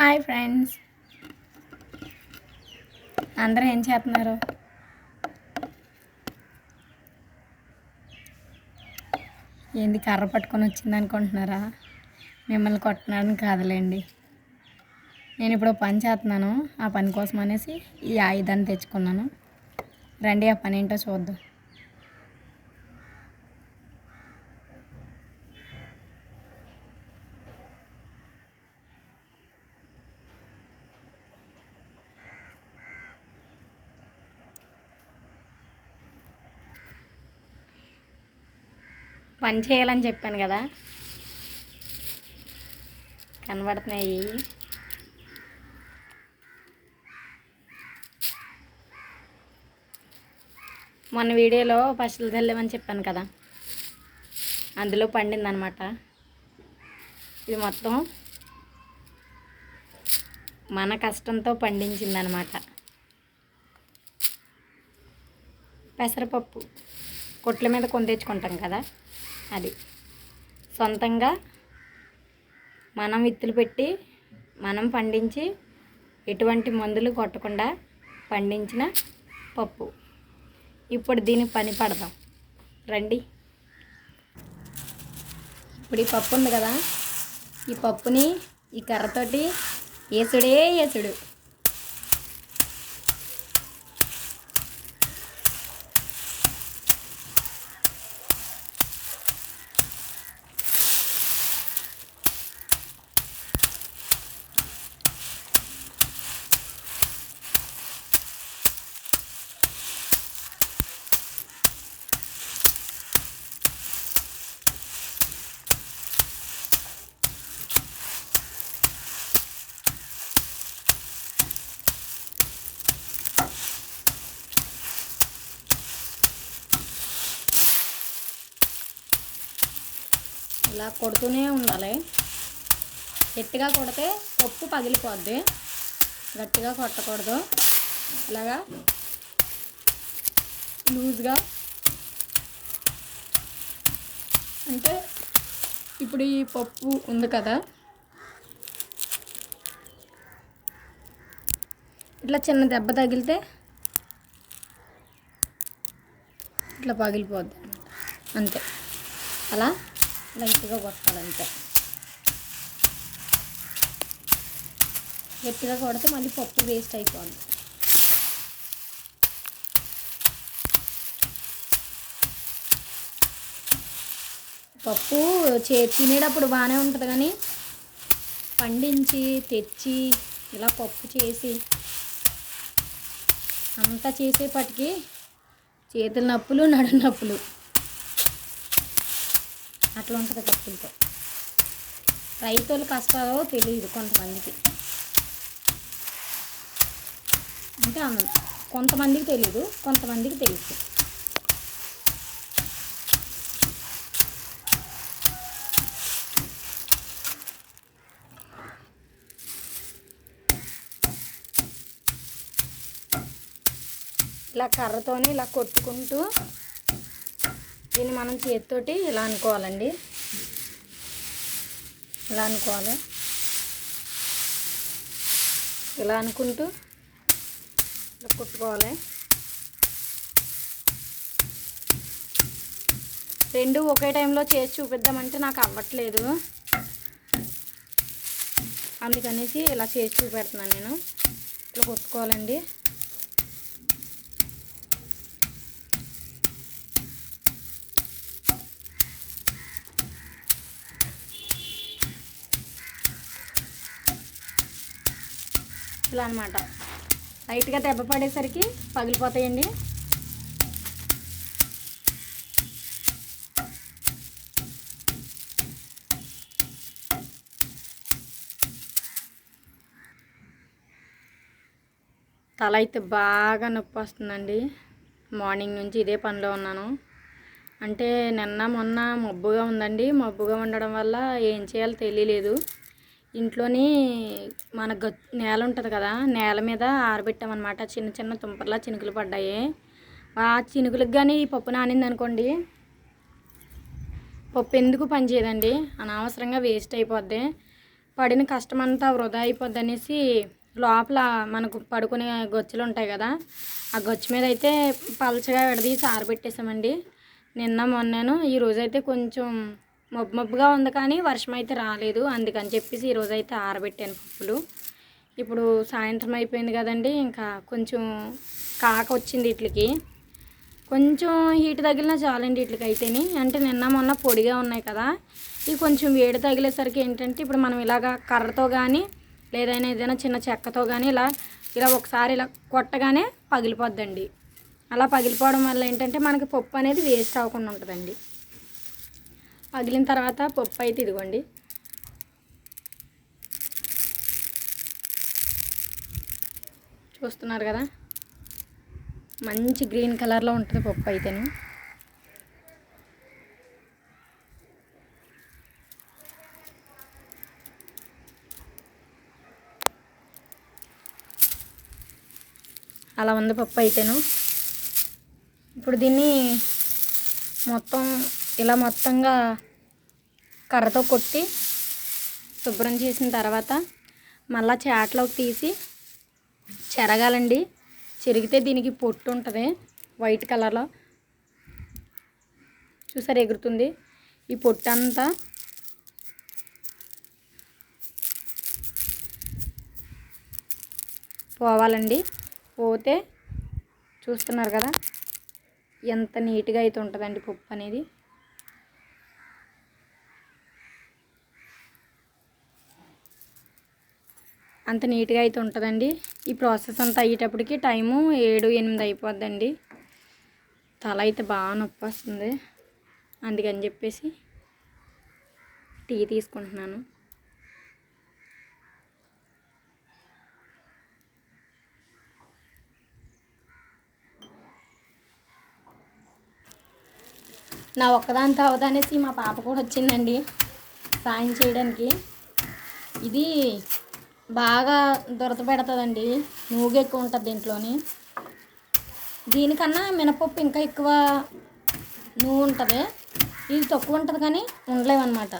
Hi friends అందరూ ఏం చేస్తున్నారు? ఏంది కర్ర పట్టుకొని వచ్చింది అనుకుంటున్నారా? మిమ్మల్ని కొట్టడానికి కాదులేండి. నేను ఇప్పుడు పని చేస్తున్నాను. ఆ పని కోసం అనేసి ఈ ఆయుధాన్ని తెచ్చుకున్నాను. రండి ఆ పని ఏంటో చూద్దాం. పని చేయాలని చెప్పాను కదా. కనబడుతున్నాయి. మొన్న వీడియోలో పశువులు తెల్లమని చెప్పాను కదా. అందులో పండిందనమాట ఇది మొత్తం మన కష్టంతో పండించిందనమాట పెసరపప్పు కొట్ల మీద కొని తెచ్చుకుంటాం కదా. అది. సొంతంగా మనం విత్తులు పెట్టి మనం పండించి ఎటువంటి మందులు కొట్టకుండా పండించిన పప్పు. ఇప్పుడు దీని పని పడదాం. రండి. ఇప్పుడు ఈ పప్పు ఉంది కదా ఈ పప్పుని ఈ కర్రతోటి ఏసుడే ఏసుడు. ఇలా కొడుతూనే ఉండాలి. గట్టిగా కొడితే పప్పు పగిలిపోద్ది. గట్టిగా కొట్టకూడదు. ఇలాగా లూజ్గా. అంటే ఇప్పుడు ఈ పప్పు ఉంది కదా. ఇట్లా చిన్న దెబ్బ తగిలితే ఇట్లా పగిలిపోద్ది అంతే. అలా లైట్గా కొట్టాలంతే. గట్టిగా కొడితే మళ్ళీ పప్పు వేస్ట్ అయిపోవాలి పప్పు చే తినేటప్పుడు బాగానే ఉంటుంది కానీ పండించి తెచ్చి ఇలా పప్పు చేసి అంతా చేసేపటికి చేతుల నొప్పులు నడు నొప్పులు. అట్లా ఉంటుంది పప్పులతో రైతులు కష్టాలో తెలియదు కొంతమందికి. అంటే కొంతమందికి తెలియదు కొంతమందికి తెలుసు. ఇలా కర్రతోనే ఇలా కొట్టుకుంటూ దీన్ని మనం చేతితోటి ఇలా అనుకోవాలండి. ఇలా అనుకోవాలి. ఇలా అనుకుంటూ ఇలా కుట్టుకోవాలి. రెండు ఒకే టైంలో చేసి చూపిద్దామంటే నాకు అవ్వట్లేదు. అందుకనేసి ఇలా చేసి చూపెడుతున్నాను నేను. ఇట్లా కొట్టుకోవాలండి. ఇలా అనమాట లైట్గా దెబ్బ పడేసరికి పగిలిపోతాయండి. తల అయితే బాగా నొప్పి వస్తుందండి మార్నింగ్ నుంచి ఇదే పనిలో ఉన్నాను. అంటే నిన్న మొన్న మబ్బుగా ఉందండి. మబ్బుగా ఉండడం వల్ల ఏం చేయాలో తెలియలేదు. ఇంట్లోని మన గ నేల ఉంటుంది కదా నేల మీద ఆరబెట్టామన్నమాట. చిన్న చిన్న తుంపర్లా చినుకులు పడ్డాయి. ఆ చినుకులకు కానీ ఈ పప్పు నానింది అనుకోండి పప్పు ఎందుకు పనిచేయదండి? అనవసరంగా వేస్ట్ అయిపోద్ది. పడిన కష్టం అంతా వృధా అయిపోద్ది అనేసి లోపల మనకు పడుకునే గొచ్చులు ఉంటాయి కదా ఆ గొచ్చు మీద అయితే పలచగా విడదీసి ఆరబెట్టేసామండి. నిన్న మొన్నను ఈ కొంచెం మబ్బు మబ్బుగా ఉంది కానీ వర్షం అయితే రాలేదు. అందుకని చెప్పేసి ఈరోజు అయితే ఆరబెట్టాను పప్పులు. ఇప్పుడు సాయంత్రం అయిపోయింది కదండి ఇంకా కొంచెం కాక వచ్చింది వీటికి కొంచెం హీట్ తగిలినా చాలండి వీటికి అయితేని. అంటే నిన్న మొన్న పొడిగా ఉన్నాయి కదా ఇవి కొంచెం వేడి తగిలేసరికి ఏంటంటే ఇప్పుడు మనం ఇలాగా కర్రతో కానీ లేదైనా ఏదైనా చిన్న చెక్కతో కానీ ఇలా ఇలా ఒకసారి ఇలా కొట్టగానే పగిలిపోద్దండి. అలా పగిలిపోవడం వల్ల ఏంటంటే మనకి పప్పు అనేది వేస్ట్ అవ్వకుండా ఉంటుందండి. పగిలిన తర్వాత పప్పు అయితే ఇదిగోండి. చూస్తున్నారు కదా? మంచి గ్రీన్ కలర్లో ఉంటుంది పప్పు అయితేను. అలా ఉంది పప్పు అయితేను. ఇప్పుడు దీన్ని మొత్తం ఇలా మొత్తంగా కర్రతో కొట్టి శుభ్రం చేసిన తర్వాత మళ్ళీ చాట్లోకి తీసి చెరగాలండి. చెరిగితే దీనికి పొట్టు ఉంటుంది వైట్ కలర్లో. చూసారు ఎగురుతుంది? ఈ పొట్టు అంతా పోవాలండి. పోతే చూస్తున్నారు కదా ఎంత నీట్గా అయితే ఉంటుందండి పప్పు అనేది. అంత నీట్గా అయితే ఉంటుందండి. ఈ ప్రాసెస్ అంతా అయ్యేటప్పటికి టైము ఏడు ఎనిమిది అయిపోద్దండి. తల అయితే బాగా నొప్పి వస్తుంది అందుకని చెప్పేసి టీ తీసుకుంటున్నాను. నా ఒక్కదాంతో అవదనేసి మా పాప కూడా వచ్చిందండి. సాయం చేయడానికి. ఇది బాగా దొరత పెడుతుందండి. నూగు ఎక్కువ ఉంటుంది దీంట్లోని. దీనికన్నా మినపప్పు ఇంకా ఎక్కువ నువ్వు ఉంటుంది. ఇది తక్కువ ఉంటుంది కానీ ఉండలేమన్నమాట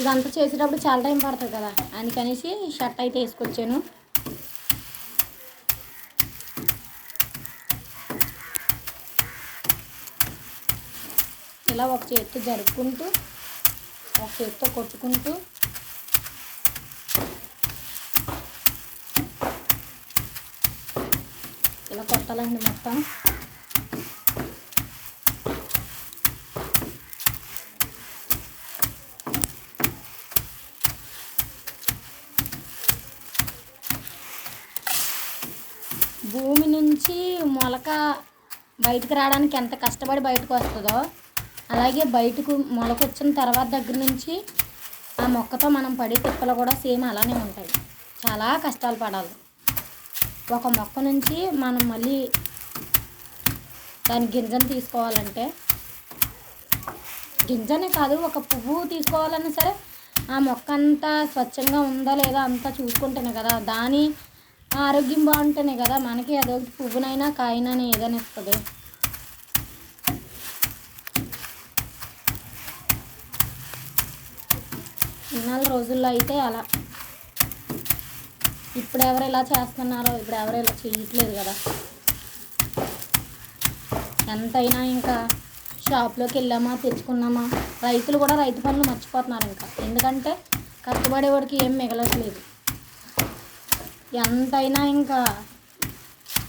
ఇదంతా చేసేటప్పుడు చాలా టైం పడుతుంది కదా. అందుకనేసి షర్ట్ అయితే వేసుకొచ్చాను. ఇలా ఒక చేతితో జరుపుకుంటూ ఒక చేతితో కొట్టుకుంటూ ఇలా మొత్తం. భూమి నుంచి మొలక బయటకు రావడానికి ఎంత కష్టపడి బయటకు వస్తుందో అలాగే బయటకు మొలక వచ్చిన తర్వాత దగ్గర నుంచి ఆ మొక్కతో మనం పడే తిప్పలు కూడా సేమ్ అలానే ఉంటాయి. చాలా కష్టాలు పడాలి. ఒక మొక్క నుంచి మనం మళ్ళీ దాని గింజను తీసుకోవాలంటే గింజనే కాదు ఒక పువ్వు తీసుకోవాలన్నా సరే ఆ మొక్క అంతా స్వచ్ఛంగా ఉందా లేదా అంతా చూసుకుంటేనే కదా. దాని ఆరోగ్యం బాగుంటేనే కదా మనకి అదొకటి పువ్వునైనా కాయనైనా ఏదైనా ఇస్తుంది ఇన్నాళ్ళ రోజుల్లో అయితే అలా. ఇప్పుడు ఎవరు ఇలా చేస్తున్నారో ఇప్పుడు ఎవరు ఇలా చేయట్లేదు కదా. ఎంతైనా ఇంకా షాప్లోకి వెళ్ళామా తెచ్చుకున్నామా? రైతులు కూడా రైతు పనులు మర్చిపోతున్నారు ఇంకా. ఎందుకంటే కష్టపడేవాడికి ఏం మిగలట్లేదు. ఎంతైనా ఇంకా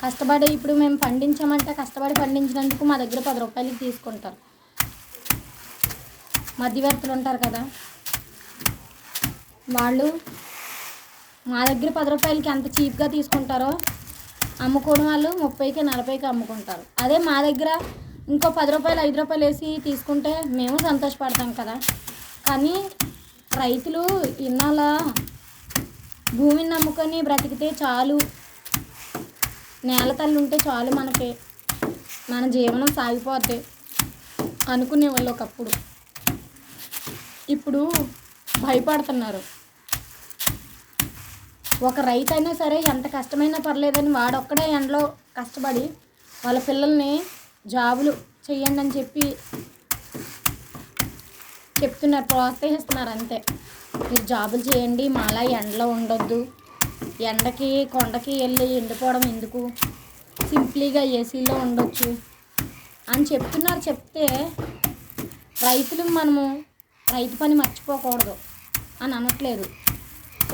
కష్టపడి ఇప్పుడు మేము పండించామంటే కష్టపడి పండించినందుకు మా దగ్గర పది రూపాయలకి తీసుకుంటారు. మధ్యవర్తులు ఉంటారు కదా. వాళ్ళు మా దగ్గర పది రూపాయలకి ఎంత చీప్గా తీసుకుంటారో అమ్ముకోవడం వాళ్ళు ముప్పైకి నలభైకి అమ్ముకుంటారు. అదే మా దగ్గర ఇంకో పది రూపాయలు ఐదు రూపాయలు వేసి తీసుకుంటే మేము సంతోషపడతాం కదా. కానీ రైతులు ఇన్నాళ్ళ భూమిని నమ్ముకొని బ్రతికితే చాలు. నేల తల్లి ఉంటే చాలు మనకి. మన జీవనం సాగిపోద్ది అనుకునేవాళ్ళు ఒకప్పుడు. ఇప్పుడు భయపడుతున్నారు. ఒక రైతు అయినా సరే ఎంత కష్టమైనా పర్లేదని వాడొక్కడే ఎండలో కష్టపడి వాళ్ళ పిల్లల్ని జాబులు చెయ్యండి అని చెప్పి చెప్తున్నారు ప్రోత్సహిస్తున్నారు అంతే. మీరు జాబులు చేయండి మాలా ఎండలో ఉండొద్దు. ఎండకి కొండకి వెళ్ళి ఎండిపోవడం ఎందుకు? సింప్లీగా ఏసీలో ఉండొచ్చు అని చెప్తున్నారు చెప్తే రైతులు మనము రైతు పని మర్చిపోకూడదు అని అనట్లేదు.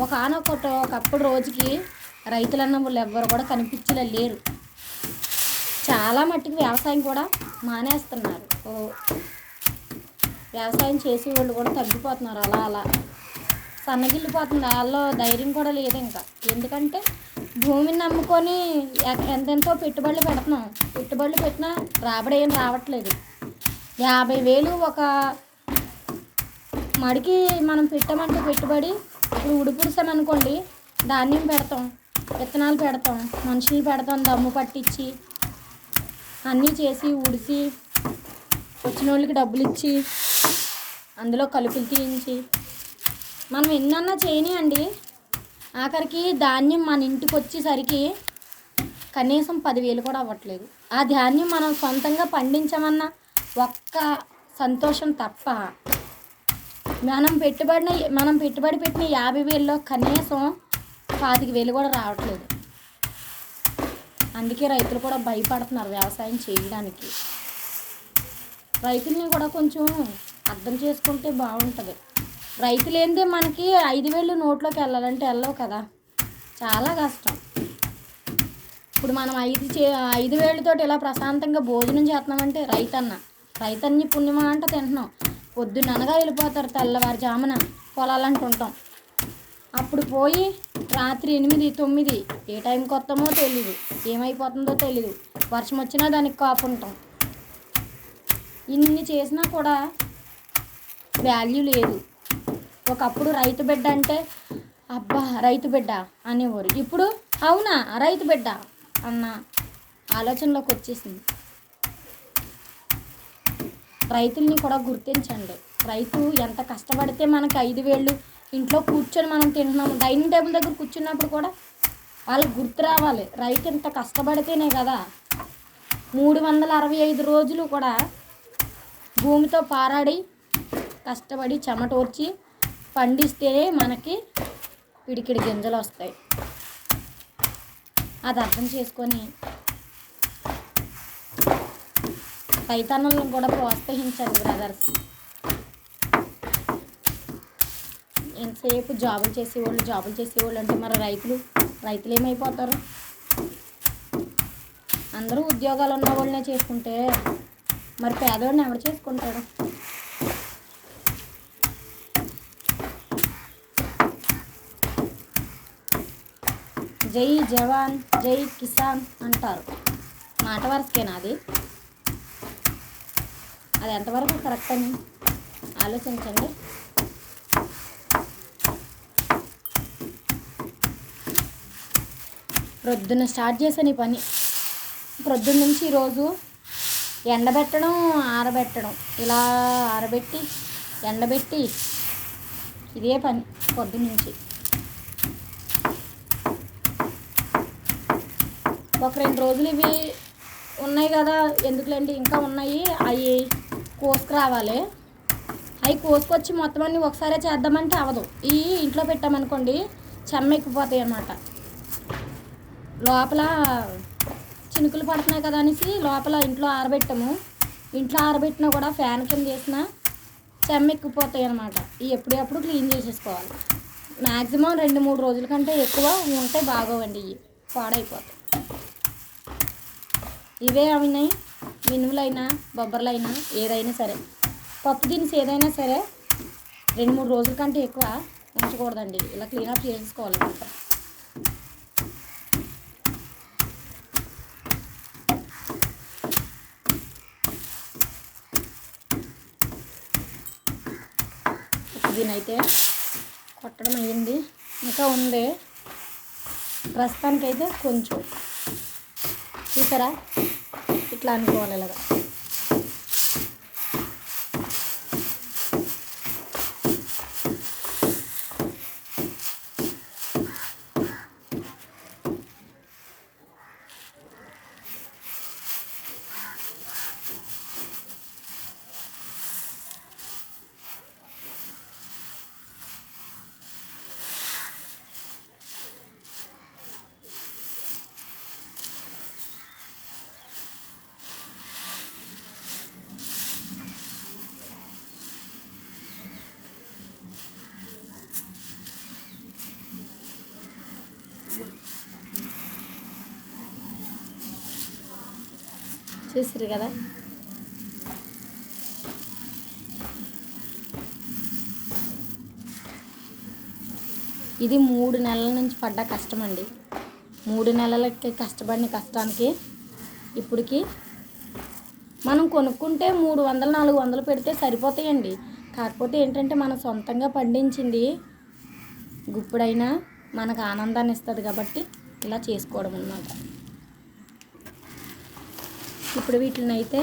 ఒక ఆనొకట ఒకప్పుడు రోజుకి రైతులన్న వాళ్ళు ఎవ్వరు కూడా కనిపించలే లేరు. చాలా మట్టుకు వ్యవసాయం కూడా మానేస్తున్నారు. వ్యవసాయం చేసే వాళ్ళు కూడా తగ్గిపోతున్నారు. అలా అలా సన్నగిల్లిపోతుంది. వాళ్ళలో ధైర్యం కూడా లేదు ఇంకా. ఎందుకంటే భూమిని నమ్ముకొని ఎంతెంతో పెట్టుబడులు పెడుతున్నాం. పెట్టుబడులు పెట్టినా రాబడి ఏం రావట్లేదు. యాభై వేలు ఒక మడికి మనం పెట్టమంటే పెట్టుబడి ఇప్పుడు ఉడిపుడిసామనుకోండి ధాన్యం పెడతాం విత్తనాలు పెడతాం మనుషులు పెడతాం దమ్ము పట్టించి అన్నీ చేసి ఉడిసి వచ్చిన వాళ్ళకి డబ్బులు ఇచ్చి అందులో కలుపులు తీయించి మనం ఎన్నన్నా చేయనియండి ఆఖరికి ధాన్యం మన ఇంటికి వచ్చేసరికి కనీసం పదివేలు కూడా అవ్వట్లేదు. ఆ ధాన్యం మనం సొంతంగా పండించమన్న ఒక్క సంతోషం తప్ప మనం పెట్టుబడిన మనం పెట్టుబడి పెట్టిన యాభై వేల్లో కనీసం పాతిక వేలు కూడా రావట్లేదు. అందుకే రైతులు కూడా భయపడుతున్నారు వ్యవసాయం చేయడానికి. రైతుల్ని కూడా కొంచెం అర్థం చేసుకుంటే బాగుంటుంది. రైతులేందే మనకి ఐదు వేలు నోట్లోకి వెళ్ళాలంటే వెళ్ళవు కదా. చాలా కష్టం. ఇప్పుడు మనం ఐదు చే ఐదు వేలతోటి ఇలా ప్రశాంతంగా భోజనం చేస్తున్నామంటే రైతన్న రైతన్ని పుణ్యమా అంట తింటున్నాం. పొద్దున్న అనగా వెళ్ళిపోతారు తెల్లవారుజామున పొలాలంటుంటాం. అప్పుడు పోయి రాత్రి ఎనిమిది తొమ్మిది ఏ టైంకి వస్తామో తెలీదు ఏమైపోతుందో తెలీదు. వర్షం వచ్చినా దానికి కాపుంటాం. ఇన్ని చేసినా కూడా వాల్యూ లేదు. ఒకప్పుడు రైతు బిడ్డ అంటే అబ్బా రైతు బిడ్డ అనేవారు. ఇప్పుడు అవునా రైతు బిడ్డ? అన్న ఆలోచనలోకి వచ్చేసింది రైతుల్ని కూడా గుర్తించండి. రైతు ఎంత కష్టపడితే మనకి ఐదు వేళ్ళు ఇంట్లో కూర్చొని మనం తింటున్నాము. డైనింగ్ టేబుల్ దగ్గర కూర్చున్నప్పుడు కూడా వాళ్ళకి గుర్తు రావాలి. రైతు ఇంత కష్టపడితేనే కదా మూడు వందల అరవై ఐదు రోజులు కూడా భూమితో పారాడి కష్టపడి చెమటోర్చి పండిస్తేనే మనకి పిడికిడి గింజలు వస్తాయి. అది అర్థం చేసుకొని రైతన్నలను కూడా ప్రోత్సహించండి బ్రదర్స్ ఎంతసేపు జాబులు చేసేవాళ్ళు జాబులు చేసేవాళ్ళు అంటే మరి రైతులు రైతులు ఏమైపోతారు? అందరూ ఉద్యోగాలు ఉన్న వాళ్ళనే చేసుకుంటే మరి పేదవాడిని ఎవరు చేసుకుంటాడు? జై జవాన్ జై కిసాన్ అంటారు. మాట వరసకేనా అది? అది ఎంతవరకు కరెక్ట్ అని ఆలోచించండి. ప్రొద్దున స్టార్ట్ చేశాను ఈ పని. ప్రొద్దున నుంచి ఈరోజు ఎండబెట్టడం ఆరబెట్టడం. ఇలా ఆరబెట్టి ఎండబెట్టి ఇదే పని పొద్దు నుంచి. ఒక రెండు రోజులు ఇవి ఉన్నాయి కదా ఎందుకులేండి? ఇంకా ఉన్నాయి అవి కోసుకురావాలి. అవి కోసుకొచ్చి మొత్తం అన్నీ ఒకసారే చేద్దామంటే అవ్వదు ఈ ఇంట్లో పెట్టామనుకోండి చెమ్మ ఎక్కిపోతాయి అన్నమాట. లోపల చినుకులు పడుతున్నాయి కదా అనేసి లోపల ఇంట్లో ఆరబెట్టాము. ఇంట్లో ఆరబెట్టినా కూడా ఫ్యాన్ కింద వేసినా చెమ్మ ఎక్కిపోతాయి అనమాట ఇవి ఎప్పుడెప్పుడు క్లీన్ చేసేసుకోవాలి. మ్యాక్సిమం రెండు మూడు రోజుల కంటే ఎక్కువ ఉంటే బాగోవండి ఇవి. పాడైపోతాయి. ఇవే అవినాయి మినుములైనా బొబ్బర్లైనా ఏదైనా సరే. పప్పు దినుసు ఏదైనా సరే రెండు మూడు రోజుల కంటే ఎక్కువ ఉంచకూడదండి. ఇలా క్లీనప్ చేసుకోవాలి మొత్తం దీనైతే కొట్టడం అయ్యింది. ఇంకా ఉంది. ప్రస్తుతానికైతే కొంచెం. చూసారా? ఇట్లా అనుకోవాలి ఇలాగా చూసారు కదా? ఇది మూడు నెలల నుంచి పడ్డ కష్టం అండి మూడు నెలలకి కష్టపడిన కష్టానికి ఇప్పటికి మనం కొనుక్కుంటే మూడు వందలు నాలుగు వందలు పెడితే సరిపోతాయండి. కాకపోతే ఏంటంటే మనం సొంతంగా పండించింది గుప్పుడైనా మనకు ఆనందాన్ని ఇస్తుంది కాబట్టి ఇలా చేసుకోవడం అన్నమాట. ఇప్పుడు వీటిని అయితే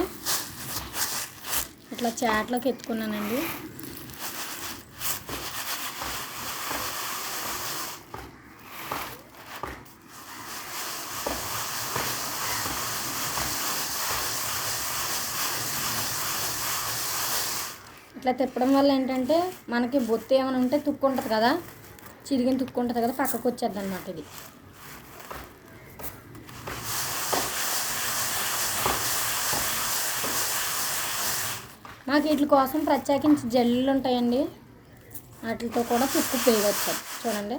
ఇట్లా చాట్లోకి ఎత్తుకున్నానండి. ఇట్లా తిప్పడం వల్ల ఏంటంటే మనకి బొత్తు ఏమైనా ఉంటే తుక్కు ఉంటుంది కదా చిరిగిన తుక్కు ఉంటుంది కదా పక్కకు వచ్చేద్ది అనమాట ఇది. మాకు వీటి కోసం ప్రత్యేకించి జల్లులు ఉంటాయండి. వాటితో కూడా తుక్కు పేయవచ్చు చూడండి.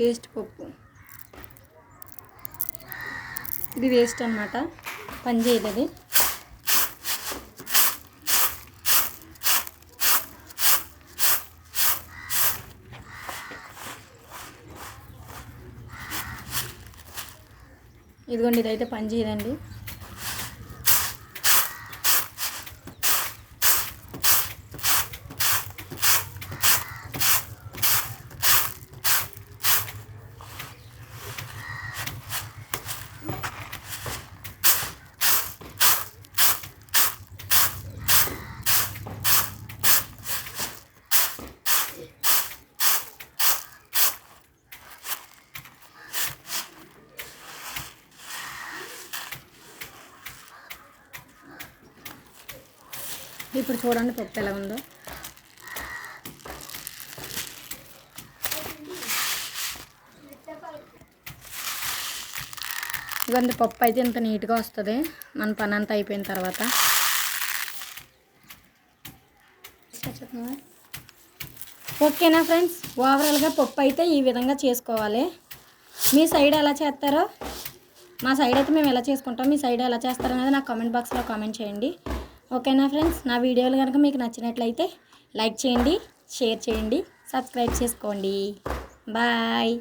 వేస్ట్ పప్పు. ఇది వేస్ట్ అనమాట పని చేయదు ఇదిగోండి ఇదైతే పని చేయదండి. ఇప్పుడు చూడండి పప్పు ఎలా ఉందో. ఇవన్నీ పప్పు అయితే ఇంత నీట్గా వస్తుంది. మన పని అంతా అయిపోయిన తర్వాత. ఓకేనా ఫ్రెండ్స్? ఓవరాల్గా పప్పు అయితే ఈ విధంగా చేసుకోవాలి. మీ సైడ్ ఎలా చేస్తారో? మా సైడ్ అయితే మేము ఎలా చేసుకుంటాం? మీ సైడ్ ఎలా చేస్తారో అనేది నాకు కామెంట్ బాక్స్లో కామెంట్ చేయండి. ఓకేనా ఫ్రెండ్స్? నా వీడియోలు కనుక మీకు నచ్చినట్లయితే లైక్ చేయండి షేర్ చేయండి సబ్స్క్రైబ్ చేసుకోండి. బాయ్.